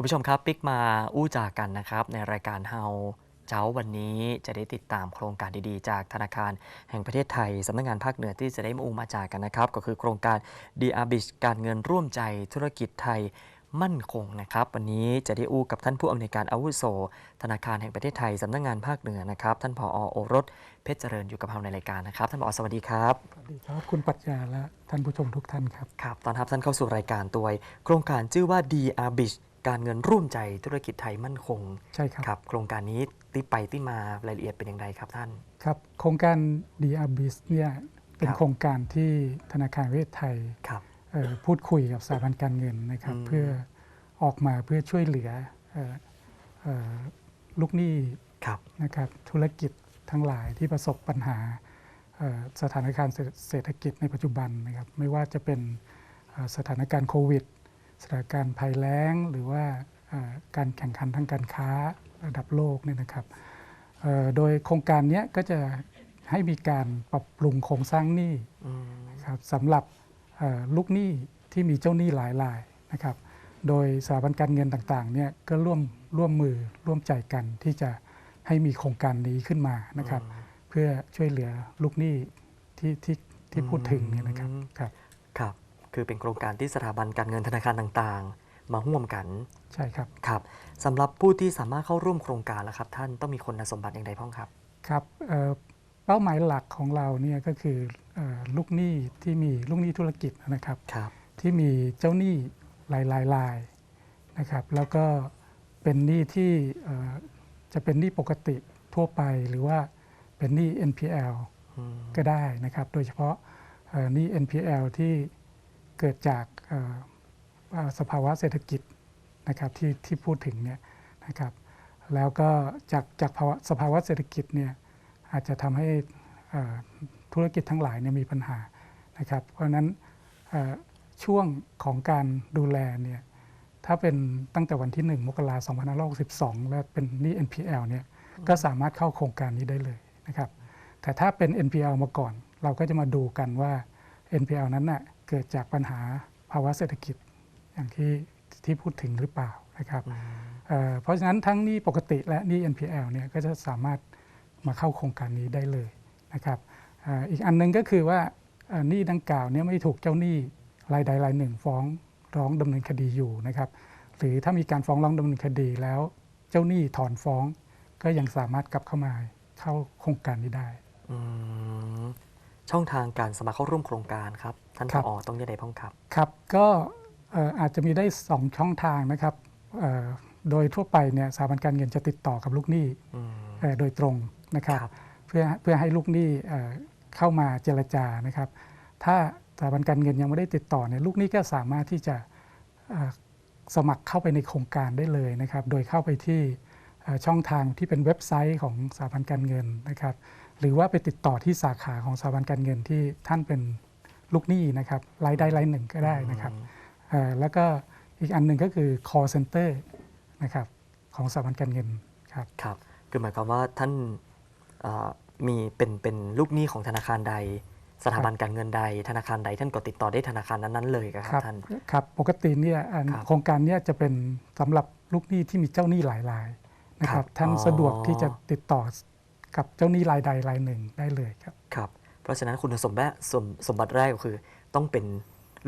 คุณผู้ชมครับปิกมาอู้จากกันนะครับ ในรายการเฮาเจ้าวันนี้จะได้ติดตามโครงการดีๆ จากธนาคารแห่งประเทศไทยสำนักงานภาคเหนือที่จะได้มาอู้มาจากกันนะครับ ก็คือโครงการ d r b i s การเงินร่วมใจธุรกิจไทยมั่นคงนะครับ วันนี้จะได้อู้กับท่านผู้อำนวยการอาวุโส ธนาคารแห่งประเทศไทยสำนักงานภาคเหนือนะครับ ท่านผอโอรสเพชรเจริญอยู่กับเราในรายการนะครับ ท่านผอสวัสดีครับสวัสดีครับคุณปรัชญาและท่านผู้ชมทุกท่านครับครับตอนรับท่านเข้าสู่รายการตัวโครงการชื่อว่า d r b i s การเงินร่วมใจธุรกิจไทยมั่นคงใช่ครับ ครับ โครงการนี้ที่ไปที่มารายละเอียดเป็นอย่างไรครับท่าน ครับ โครงการ d r b i s เนี่ยเป็นครับ โครงการที่ธนาคารประเทศไทยครับ เอ่อพูดคุยกับสถาบันการเงินนะครับ อืม เพื่อออกมาเพื่อช่วยเหลือเอ่อเอ่อลูกหนี้ครับ นะครับธุรกิจทั้งหลายที่ประสบปัญหาเอ่อสถานการณ์เศรษเศรษฐกิจในปัจจุบันนะครับ ไม่ว่าจะเป็นเอ่อสถานการณ์โควิด สถานการณ์ภัยแล้ง หรือว่าการแข่งขันทางการค้าระดับโลกเนี่ยนะครับโดยโครงการนี้ก็จะให้มีการปรับปรุงโครงสร้างหนี้นะครับสำหรับลูกหนี้ที่มีเจ้าหนี้หลายรายนะครับ โดยสถาบันการเงินต่างๆเนี่ยก็ร่วมร่วมมือร่วมใจกันที่จะให้มีโครงการนี้ขึ้นมานะครับ เพื่อช่วยเหลือลูกหนี้ที่ที่ที่พูดถึงเนี่ยนะครับครับครับ คือเป็นโครงการที่สถาบันการเงินธนาคารต่างๆ มาร่วมกันใช่ครับครับสำหรับผู้ที่สามารถเข้าร่วมโครงการแล้วครับ ท่านต้องมีคุณสมบัติอย่างไรพ้องครับครับเอ่อเป้าหมายหลักของเราเนี่ยก็คือเอ่อลูกหนี้ที่มีลูกหนี้ธุรกิจนะครับ ครับ ที่มีเจ้าหนี้หลายๆรายนะครับ แล้วก็เป็นหนี้ที่เอ่อจะเป็นหนี้ปกติทั่วไปหรือว่าเป็นหนี้ NPL อืมก็ได้นะครับ โดยเฉพาะเอ่อหนี้ NPL ที่ เกิดจากสภาวะเศรษฐกิจนะครับที่ที่พูดถึงเนี่ยนะครับแล้วก็จากจากภาวะสภาวะเศรษฐกิจเนี่ยอาจจะทำให้ธุรกิจทั้งหลายเนี่ยมีปัญหานะครับเพราะฉะนั้นช่วงของการดูแลเนี่ยถ้าเป็นตั้งแต่วันที่ 1 มกราคม2562 และเป็นนี้ NPL เนี่ยก็สามารถเข้าโครงการนี้ได้เลยนะครับแต่ถ้าเป็น NPL มาก่อน เราก็จะมาดูกันว่า NPL นั้นน่ะ เกิดจากปัญหาภาวะเศรษฐกิจอย่างที่ที่พูดถึงหรือเปล่านะครับอืมเอ่อเพราะฉะนั้นทั้งหนี้ปกติและหนี้ NPL เนี่ยก็จะสามารถมาเข้าโครงการนี้ได้เลยนะครับเอ่ออีกอันหนึงก็คือว่าเอ่อหนี้ดังกล่าวเนี่ยไม่ถูกเจ้าหนี้รายใดรายหนึ่งฟ้องร้องดำเนินคดีอยู่นะครับ หรือถ้ามีการฟ้องร้องดำเนินคดีแล้ว เจ้าหนี้ถอนฟ้อง ก็ยังสามารถกลับเข้ามาเข้าโครงการนี้ได้อืม ช่องทางการสมัครเข้าร่วมโครงการครับท่านครับผอต้องยังไงพ้องครับ ครับก็เอ่ออาจจะมีได้ 2 ช่องทางนะครับเอ่อโดยทั่วไปเนี่ยสถาบันการเงินจะติดต่อกับลูกหนี้อืม เอ่อโดยตรงนะครับครับ เพื่อเพื่อให้ลูกหนี้เอ่อเข้ามาเจรจานะครับ ถ้าสถาบันการเงินยังไม่ได้ติดต่อเนี่ยลูกหนี้ก็สามารถที่จะเอ่อสมัครเข้าไปในโครงการได้เลยนะครับ โดยเข้าไปที่เอ่อช่องทางที่เป็นเว็บไซต์ของสถาบันการเงินนะครับ หรือว่าไปติดต่อที่สาขาของสถาบันการเงินที่ท่านเป็นลูกหนี้นะครับรายใดรายหนึ่งก็ได้นะครับเอ่อแล้วก็อีกอันหนึ่งก็คือ call center นะครับของสถาบันการเงินครับครับคือหมายความว่าท่านเอ่อมีเป็นเป็นลูกหนี้ของธนาคารใด สถาบันการเงินใด ธนาคารใด ท่านก็ติดต่อได้ธนาคารนั้นๆเลยคครัรับบท่านครับปกติเนี่ยอันครับโครงการเนี้จะเป็นสำหรับลูกหนี้ที่มีเจ้าหนี้หลายรายนะคครัรับบท่านอ๋อสะดวกที่จะติดต่อ กับเจ้าหนี้รายใดรายหนึ่งได้เลยครับ ครับ เพราะฉะนั้นคุณสมบัติสมสมบัติแรกก็คือ ต้องเป็น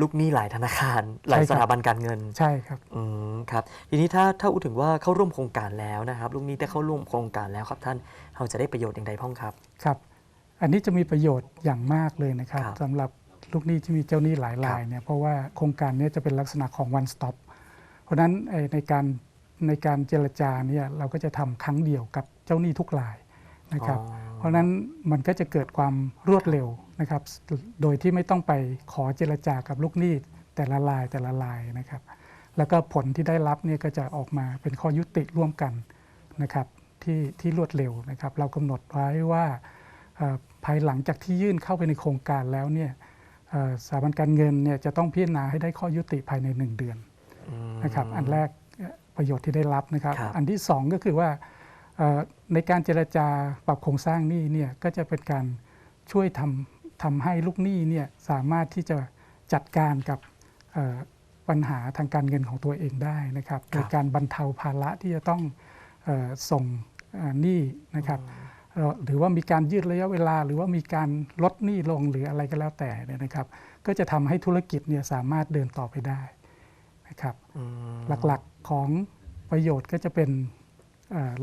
ลูกหนี้หลายธนาคาร หลายใช่ครับสถาบันการเงิน ใช่ครับ อืมครับ ทีนี้ถ้าถ้าพูดถึงว่าเข้าร่วมโครงการแล้วนะครับ ลูกหนี้ได้เข้าร่วมโครงการแล้วครับ ท่านเราจะได้ประโยชน์อย่างไรพ้องครับ ครับ อันนี้จะมีประโยชน์อย่างมากเลยนะครับครับสำหรับลูกหนี้ที่มีเจ้าหนี้หลายครับรายเนี่ยเพราะว่าโครงการเนี้จะเป็นลักษณะของ one stop เพราะฉะนั้นเอ่อในการในการเจรจาเนี่ยเราก็จะทำครั้งเดียวกับเจ้าหนี้ทุกราย นะครับอ๋อเพราะฉะนั้นมันก็จะเกิดความรวดเร็วนะครับ โดยที่ไม่ต้องไปขอเจรจากับลูกหนี้แต่ละรายแต่ละรายนะครับ แล้วก็ผลที่ได้รับเนี่ยก็จะออกมาเป็นข้อยุติร่วมกันนะครับที่ที่รวดเร็วนะครับ เรากำหนดไว้ว่าเอ่อภายหลังจากที่ยื่นเข้าไปในโครงการแล้วเนี่ยเอ่อสถาบันการเงินเนี่ยจะต้องพิจารณาให้ได้ข้อยุติภายใน 1 เดือนอืมนะครับ อันแรกเอ่อประโยชน์ที่ได้รับนะครับครับอันที่สองก็คือว่าเอ่อ ในการเจรจาปรับโครงสร้างหนี้เนี่ยก็จะเป็นการช่วยทำทำให้ลูกหนี้เนี่ยสามารถที่จะจัดการกับเอ่อปัญหาทางการเงินของตัวเองได้นะครับคโดรับยการบรรเทาภาระที่จะต้องเออส่งเอ่อหนี้นะครับเอ่อหรือว่ามีการยืดระยะเวลา หรือว่ามีการลดหนี้ลงหรืออะไรก็แล้วแต่เนี่ยนะครับ ก็จะทำให้ธุรกิจเนี่ยสามารถเดินต่อไปได้นะครับอืมหลักๆของประโยชน์ก็จะเป็นเอ่อ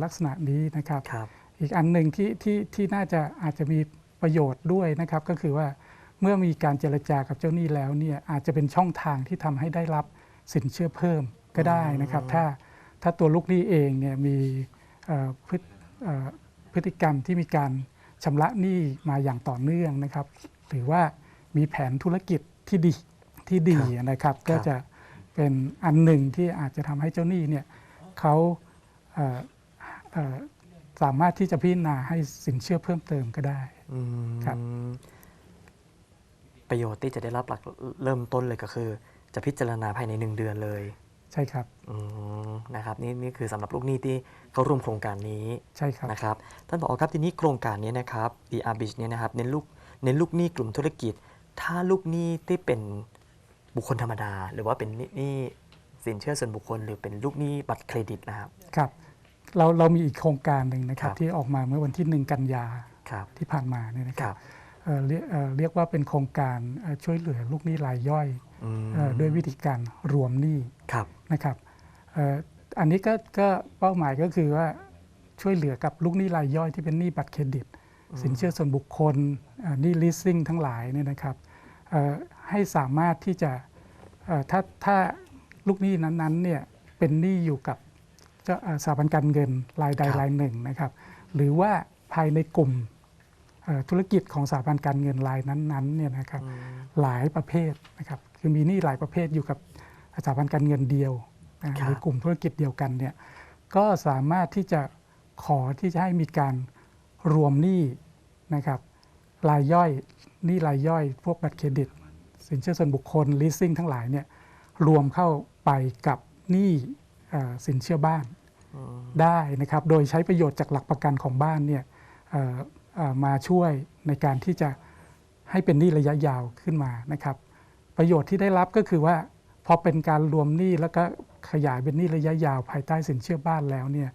ลักษณะนี้นะครับครับอีกอันหนึ่งที่ที่ที่น่าจะอาจจะมีประโยชน์ด้วยนะครับ ก็คือว่าเมื่อมีการเจรจากับเจ้าหนี้แล้วเนี่ยอาจจะเป็นช่องทางที่ทำให้ได้รับสินเชื่อเพิ่มก็ได้นะครับ ถ้าถ้าตัวลูกหนี้เองเนี่ยมีเอ่อพฤติเอ่อพฤติกรรมที่มีการชำระหนี้มาอย่างต่อเนื่องนะครับ หรือว่ามีแผนธุรกิจที่ดีที่ดีนะครับ ก็จะเป็นอันหนึ่งที่อาจจะทำให้เจ้าหนี้เนี่ยเขาเอ่อเอ่อ สามารถที่จะพิจารณาให้สินเชื่อเพิ่มเติมก็ได้ อืมครับ ประโยชน์ที่จะได้รับหลักเริ่มต้นเลยก็คือ จะพิจารณาภายในหนึ่งเดือนเลยใช่ครับอืมนะครับนี่นี่คือสำหรับลูกหนี้ที่เข้าร่วมโครงการนี้ใช่ครับ นะครับท่านผอครับทีนี้โครงการนี้นะครับ DR b i z เนี่ยนะครับเน้นลูกเน้นลูกหนี้กลุ่มธุรกิจ ถ้าลูกหนี้ที่เป็นบุคคลธรรมดา หรือว่าเป็นหนี้สินเชื่อส่วนบุคคล หรือเป็นลูกหนี้บัตรเครดิตนะครับ ครับ เราเรามีอีกโครงการหนึ่งนะครับครับที่ออกมาเมื่อวันที่หนึ่งกันยาครับที่ผ่านมาเนี่ยนะคครัรับบเอ่อเรียกเอ่อเรียกว่าเป็นโครงการเอ่อช่วยเหลือลูกหนี้รายย่อยอืมเอ่อด้วยวิธีการรวมหนี้ครับนะครับเอ่ออันนี้ก็ก็เป้าหมายก็คือว่าช่วยเหลือกับลูกหนี้รายย่อยที่เป็นหนี้บัตรเครดิต สินเชื่อส่วนบุคคลเอ่อหนี้ leasing ทั้งหลายเนี่ยนะครับเอ่อให้สามารถที่จะเอ่อถ้าถ้าลูกหนี้นั้นๆเนี่ยเป็นหนี้อยู่กับ เจ้าเอ่อสถาบันการเงินรายใดครับรายหนึ่งนะครับ หรือว่าภายในกลุ่มเอ่อธุรกิจของสถาบันการเงินรายนั้นๆเนี่ยนะครับอืมหลายประเภทนะครับคือมีหนี้หลายประเภทอยู่กับสถาบันการเงินเดียวนะครับหรือกลุ่มธุรกิจเดียวกันเนี่ยก็สามารถที่จะขอที่จะให้มีการรวมหนี้นะครับรายย่อยหนี้รายย่อย พวกบัตรเครดิต สินเชื่อส่วนบุคคล leasing ทั้งหลายเนี่ยรวมเข้าไปกับหนี้เอ่อสินเชื่อบ้านอืม ได้นะครับ โดยใช้ประโยชน์จากหลักประกันของบ้านเนี่ยเอ่อเอ่อมาช่วยในการที่จะให้เป็นหนี้ระยะยาวขึ้นมานะครับ ประโยชน์ที่ได้รับก็คือว่าพอเป็นการรวมหนี้แล้วก็ขยายเป็นหนี้ระยะยาวภายใต้สินเชื่อบ้านแล้วเนี่ย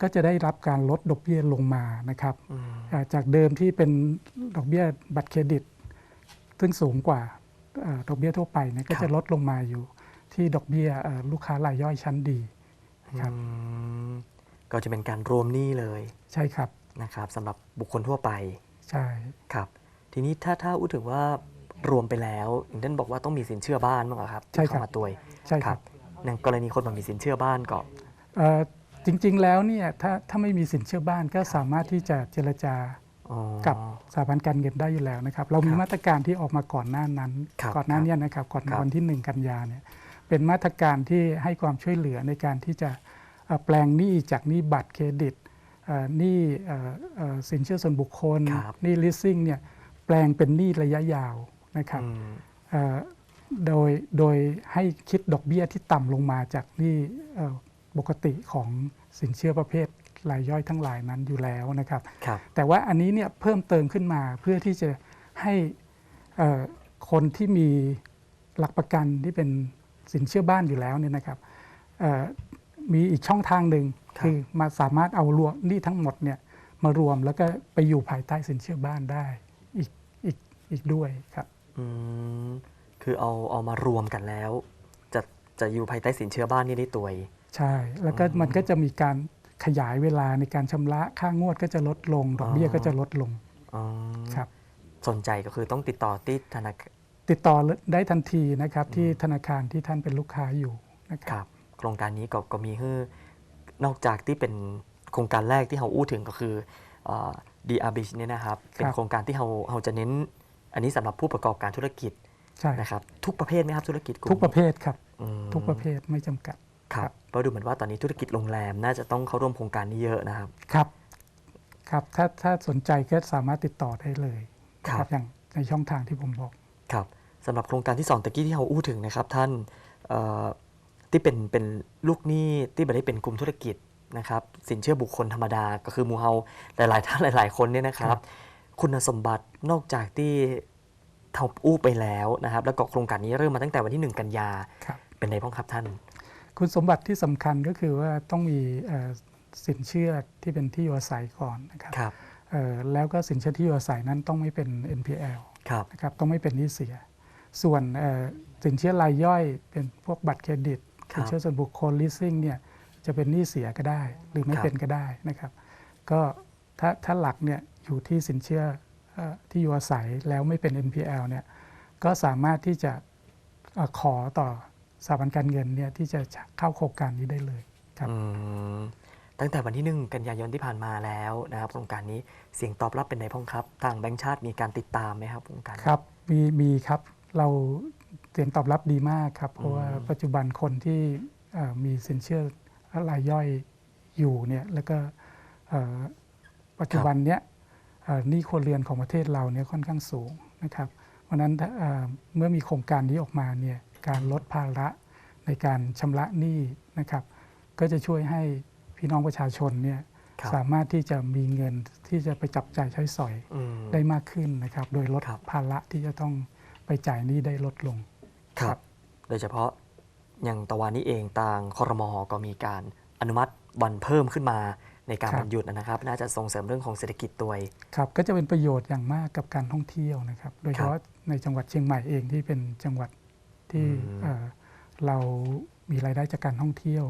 ก็จะได้รับการลดดอกเบี้ยลงมานะครับอืมเอ่อจากเดิมที่เป็นดอกเบี้ยบัตรเครดิต ซึ่งสูงกว่าเอ่อดอกเบี้ยทั่วไปเนี่ยก็ครับจะลดลงมาอยู่ที่ดอกเบี้ยเอ่อลูกค้ารายย่อยชั้นดีนะครับอืม ก็จะเป็นการรวมหนี้เลยใช่ครับนะครับสำหรับบุคคลทั่วไปใช่ครับ ทีนี้ถ้าถ้าพูดถึงว่ารวมไปแล้วอย่างท่านบอกว่าต้องมีสินเชื่อบ้านมั้งเหรอครับที่เข้ามาตัวยใช่ครับ ในกรณีคนมามีสินเชื่อบ้านก็เอ่อจริงๆแล้วเนี่ยถ้าถ้าไม่มีสินเชื่อบ้านก็สามารถที่จะเจรจาอ๋อ กับสถาบันการเงินได้อยู่แล้วนะครับ เรามีครับมาตรการที่ออกมาก่อนหน้านั้น ครับก่อนหน้าเนี้นะครับก่อนครับ วันที่ 1 กันยาเนี่ยเป็นมาตรการที่ให้ความช่วยเหลือในการที่จะเอ่อ แปลงหนี้จากหนี้บัตรเครดิตเอ่อหนี้เอ่อเอ่อสินเชื่อส่วนบุคคลครับหนี้ leasing เนี่ยแปลงเป็นหนี้ระยะยาวนะครับอืมเอ่อโดยโดยให้คิดดอกเบี้ยที่ต่ำลงมาจากหนี้เอ่อปกติของสินเชื่อประเภทรายย่อยทั้งหลายนั้นอยู่แล้วนะครับครับแต่ว่าอันนี้เนี่ยเพิ่มเติมขึ้นมาเพื่อที่จะให้เอ่อคนที่มีหลักประกันที่เป็นสินเชื่อบ้านอยู่แล้วเนี่ยนะครับเอ่อ มีอีกช่องทางหนึ่งครับคือมาสามารถเอารวมหนี้ทั้งหมดเนี่ยมารวมแล้วก็ไปอยู่ภายใต้สินเชื่อบ้านได้อีกอีกอีกด้วยครับอืมคือเอาเอามารวมกันแล้ว จะจะอยู่ภายใต้สินเชื่อบ้านนี่ได้ตัวยใช่ แล้วก็มันก็จะมีการขยายเวลาในการชำระค่างวดก็จะลดลง ดอกเบี้ยก็จะลดลงอ๋อครับสนใจก็คือต้องติดต่อที่ธนาคารติดต่อได้ทันทีนะครับที่ธนาคารที่ท่านเป็นลูกค้าอยู่นะคครับรับ โครงการนี้ก็ก็มีให้นอกจากที่เป็นโครงการแรกที่เราอู้ถึงก็คือเอ่อ DR b i z เนี่ยนะครับเป็นโครงการที่เราเราจะเน้น อันนี้สำหรับผู้ประกอบการธุรกิจใช่นะครับทุกประเภทไหมครับธุรกิจลุ่มทุกประเภทครับอืมทุกประเภทไม่จำกัดครับเพราะดูเหมือนว่าตอนนี้ธุรกิจโรงแรมน่าจะต้องเข้าร่วมโครงการนี้เยอะนะครับครับครับถ้าถ้าสนใจก็สามารถติดต่อได้เลยนะคครัรับบอย่างในช่องทางที่ผมบอกครับสำหรับโครงการที่สองตะกี้ที่เราอู้ถึงนะครับท่านเอ่อ ที่เป็นเป็นลูกหนี้ที่ไม่ได้เป็นกลุ่มธุรกิจนะครับสินเชื่อบุคคลธรรมดาก็คือหมูเฮาหลาย ๆ ท่านหลาย ๆ คนเนี่ยนะครัครับบคุณสมบัตินอกจากที่เราอู้ไปแล้วนะครับ แล้วก็โครงการนี้เริ่มมาตั้งแต่วันที่ 1 กันยาครับเป็นในพ้องครับท่าน คุณสมบัติที่สำคัญก็คือว่าต้องมีเอ่อสินเชื่อที่เป็นที่อยู่อาศัยก่อนนะครับครับเอ่อแล้วก็สินเชื่อที่อยู่อาศัยนั้นต้องไม่เป็น NPL ครับนะครับต้องไม่เป็นหนี้เสีย ส่วนเอ่อสินเชื่อรายย่อยเป็นพวกบัตรเครดิตครับ สินเชื่อส่วนบุคคล leasing เนี่ยจะเป็นหนี้เสียก็ได้ หรือไม่ครับเป็นก็ได้นะครับ ก็ถ้าถ้าหลักเนี่ยอยู่ที่สินเชื่อเอ่อที่อยู่อาศัยแล้วไม่เป็น NPL เนี่ยก็สามารถที่จะเอ่อขอต่อสถาบันการเงินเนี่ยที่จะเข้าโครงการนี้ได้เลยครับอืมตั้งแต่วันที่หนึ่งกันยายนที่ผ่านมาแล้วนะครับโครงการนี้เสียงตอบรับเป็นในพ้องครับ ทางแบงค์ชาติมีการติดตามไหมครับโครงการนี้ครับมีมีครับเรา เสียงตอบรับดีมากครับ เพราะว่าอืมปัจจุบันคนที่เอ่อมีสินเชื่อรายย่อยอยู่เนี่ยแล้วก็เอ่อปัจจุบันเนี้ยเอ่อหนี้ครัวเรือนของประเทศเราเนี่ยค่อนข้างสูงนะครับ เพราะฉะนั้นถ้าเอ่อเมื่อมีโครงการนี้ออกมาเนี่ยการลดภาระในการชำระหนี้นะครับ ก็จะช่วยให้พี่น้องประชาชนเนี่ยครับสามารถที่จะมีเงินที่จะไปจับจ่ายใช้สอยอืมได้มากขึ้นนะครับ โดยลดครับภาระที่จะต้องไปจ่ายหนี้ได้ลดลง ครับ โดยเฉพาะอย่างตะวันนี้เองทางคอรมอก็มีการอนุมัติวันเพิ่มขึ้นมาในการครับวันหยุดนะครับ น่าจะส่งเสริมเรื่องของเศรษฐกิจตัวยครับก็จะเป็นประโยชน์อย่างมากกับการท่องเที่ยวนะครับ โดยเฉพาะในจังหวัดเชียงใหม่เองที่เป็นจังหวัดที่อืมเอ่อเรามีรายได้จากการท่องเที่ยว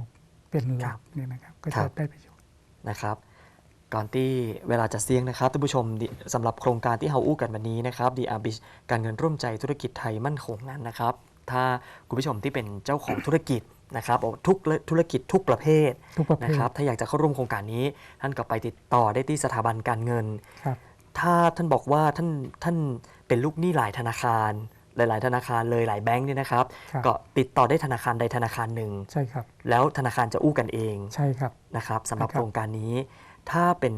เป็นหครัลับกเนี่ยนะครับก็ครัจะบได้ประโยชน์นะครับ ก่อนที่เวลาจะเสี่ยงนะครับท่านผู้ชมดิสำหรับโครงการที่เฮาอู้กันวันนี้นะครับดีอาร์บิชการเงินร่วมใจธุรกิจไทยมั่นคงนั้นนะครับ ถ้าคุณผู้ชมที่เป็นเจ้าของธุรกิจนะครับทุกธุรกิจทุกประเภททุกประเภนะทครับถ้าอยากจะเข้าร่วมโครงการนี้ ท่านก็ไปติดต่อได้ที่สถาบันการเงิน ครับ ถ้าท่านบอกว่าท่านท่านเป็นลูกหนี้หลายธนาคาร หลาย ๆ ธนาคารเลยหลายแบงค์เนี่ยนะครับ ครับ ก็ติดต่อได้ธนาคารใดธนาคารหนึ่ง ใช่ครับ แล้วธนาคารจะอู้กันเองใช่ครับ นะครับสำหรับนะครับ โครงการนี้ ถ้าเป็น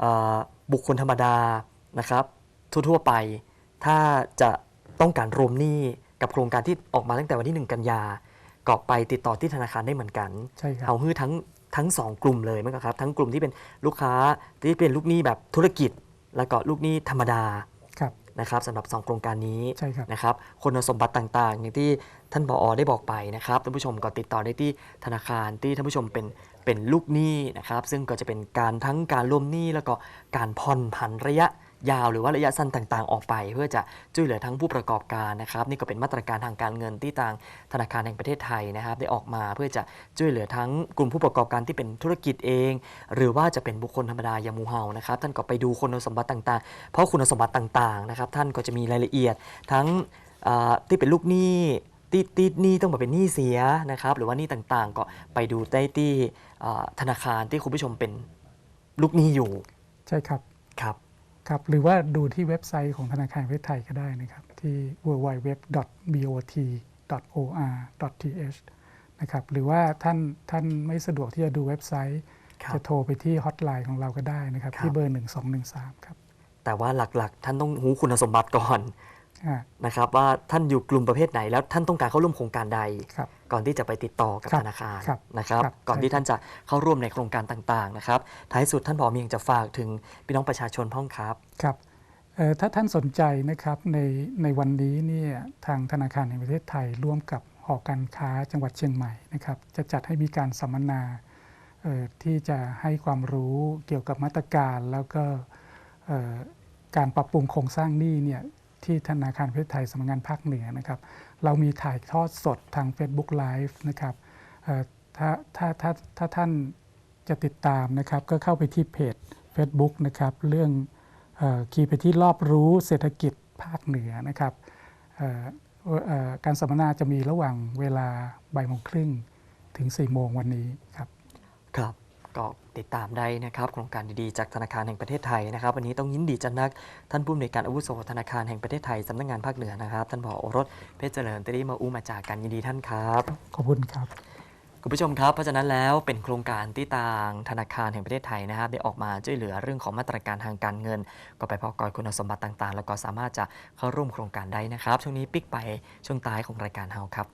เอ่อบุคคลธรรมดานะครับทั่ว ๆ ไป ถ้าจะต้องการรวมหนี้ กับโครงการที่ออกมาตั้งแต่วันที่ 1 กันยาก็ไปติดต่อที่ธนาคารได้เหมือนกันใช่ครับเอาฮื้อทั้งทั้งสองกลุ่มเลยมั้งครับ ทั้งกลุ่มที่เป็นลูกค้าที่เป็นลูกหนี้แบบธุรกิจ แล้วก็ลูกหนี้ธรรมดาครับนะครับสำหรับ 2 โครงการนี้ใช่ครับนะครับคุณสมบัติต่างๆ อย่างที่ท่านผอได้บอกไปนะครับท่านผู้ชมก็ติดต่อได้ที่ธนาคารที่ท่านผู้ชมเป็นเป็นลูกหนี้นะครับซึ่งก็จะเป็นการทั้งการรวมหนี้แล้วก็การผ่อนผันระยะ ยาวหรือว่าระยะสั้นต่างๆ ออกไป เพื่อจะช่วยเหลือทั้งผู้ประกอบการนะครับ นี่ก็เป็นมาตรการทางการเงินที่ทางธนาคารแห่งประเทศไทยนะครับ ได้ออกมาเพื่อจะช่วยเหลือทั้งกลุ่มผู้ประกอบการที่เป็นธุรกิจเอง หรือว่าจะเป็นบุคคลธรรมดาอย่างหมูเฮานะครับท่านก็ไปดูคุณสมบัติต่างๆ เพราะคุณสมบัติต่างๆนะครับท่านก็จะมีรายละเอียดทั้งอ่าที่เป็นลูกหนี้ที่ที่หนี้ต้องมาเป็นหนี้เสียนะครับ หรือว่าหนี้ต่างๆ ก็ไปดูได้ที่อ่าธนาคารที่คุณผู้ชมเป็นลูกหนี้อยู่ ใช่ครับครับ ครับหรือว่าดูที่เว็บไซต์ของธนาคารแห่งประเทศไทยก็ได้นะครับ ที่ www.bot.or.th นะครับหรือว่าท่านท่านไม่สะดวกที่จะดูเว็บไซต์ครับจะโทรไปที่ฮอตไลน์ของเราก็ได้นะครับครับ ที่เบอร์ 1213 ครับ แต่ว่าหลักๆ ท่านต้องรู้คุณสมบัติก่อนอ่า นะครับว่าท่านอยู่กลุ่มประเภทไหนแล้วท่านต้องการเข้าร่วมโครงการใดครับก่อนที่จะไปติดต่อกับครับธนาคารครับนะครับครับ ก่อนใช่ที่ท่านจะเข้าร่วมในโครงการต่างๆนะครับ ท้ายสุดท่านผอมีอยากจะฝากถึงพี่น้องประชาชนพ้องครับครับเอ่อถ้าท่านสนใจนะครับในในวันนี้เนี่ยทางธนาคารแห่งประเทศไทยร่วมกับหอการค้าจังหวัดเชียงใหม่นะครับจะจัดให้มีการสัมมนาเอ่อที่จะให้ความรู้เกี่ยวกับมาตรการแล้วก็เอ่อการปรับปรุงโครงสร้างหนี้เนี่ย ที่ธนาคารแห่งประเทศไทยสำนักงานภาคเหนือนะครับ เรามีถ่ายทอดสดทาง Facebook Live นะครับถ้าถ้าถ้าถ้าท่านจะติดตามนะครับ ก็เข้าไปที่เพจ Facebook นะครับ เรื่องอคีย์ไปที่รอบรู้เศรษฐกิจภาคเหนือนะครับการสัมมนาจะมีระหว่างเวลาบ่ายโมงครึ่งถึง4ี่โมงวันนี้ครับ ครับ ก็ติดตามได้นะครับโครงการดีๆจากธนาคารแห่งประเทศไทยนะครับ วันนี้ต้องยินดีจันนัก ท่านผู้อำนวยการอาวุโสธนาคารแห่งประเทศไทยสำนักงานภาคเหนือนะครับ ท่านผอโอรสเพชรเจริญที่ได้มาอู้มาจากกันยินดีท่านครับขอบคุณครับ คุณผู้ชมครับเพราะฉะนั้นแล้วเป็นโครงการที่ทางธนาคารแห่งประเทศไทยนะครับได้ออกมาช่วยเหลือเรื่องของมาตรการทางการเงิน ก็ไปพอกรคุณสมบัติต่างๆ แล้วก็สามารถจะเข้าร่วมโครงการได้นะครับช่วงนี้ปิกไปช่วงท้ายของรายการเฮาครับ